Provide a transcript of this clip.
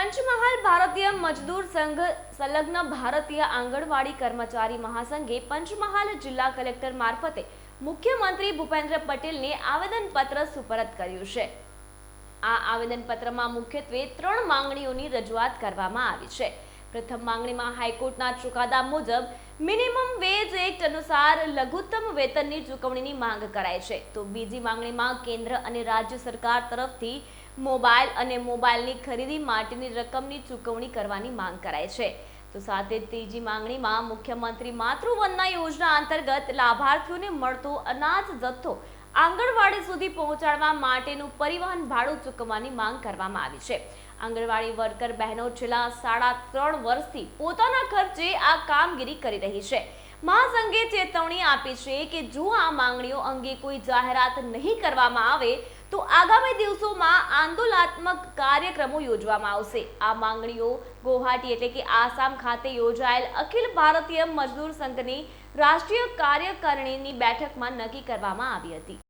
પંચમહાલ ભારતીય મજદૂર સંઘ સંલગ્ન ભારતીય આંગણવાડી કર્મચારી મહાસંઘે પંચમહાલ જિલ્લા કલેક્ટર મારફતે મુખ્યમંત્રી ભૂપેન્દ્ર પટેલને આવેદનપત્ર સુપરત કર્યું છે. આ આવેદનપત્રમાં મુખ્યત્વે ત્રણ માંગણીઓની રજૂઆત કરવામાં આવી છે. પ્રથમ માંગણીમાં હાઈકોર્ટના ચુકાદા મુજબ મિનિમમ વેજ એક્ટ અનુસાર લઘુત્તમ વેતનની ચૂકવણીની માંગ કરાય છે. તો બીજી માંગણીમાં કેન્દ્ર અને રાજ્ય સરકાર તરફથી મોબાઈલ અને મોબાઈલની ખરીદી માટેની રકમની ચૂકવણી કરવાની માંગ કરાય છે. તો સાથે ત્રીજી માંગણીમાં મુખ્યમંત્રી માતૃવંદના યોજના અંતર્ગત લાભાર્થીઓને મળતો અનાજ જથ્થો આંગણવાડી સુધી પહોંચાડવા માટેનું પરિવહન ભાડું ચૂકવવાની માંગ કરવામાં આવી છે. આંગણવાડી વર્કર બહેનો છેલ્લા સાડા ત્રણ વર્ષથી પોતાના ખર્ચે આ કામગીરી કરી રહી છે. મહાસંઘે ચેતવણી આપી છે કે જો આ માંગણીઓ અંગે કોઈ જાહેરાત નહીં કરવામાં આવે, તો આગામી દિવસોમાં આંદોલનાત્મક કાર્યક્રમો યોજવામાં આવશે. આ માંગણીઓ ગુવાહાટી એટલે કે આસામ ખાતે યોજાયેલ અખિલ ભારતીય મજદૂર સંઘની રાષ્ટ્રીય કાર્યકારિણીની બેઠકમાં નક્કી કરવામાં આવી હતી.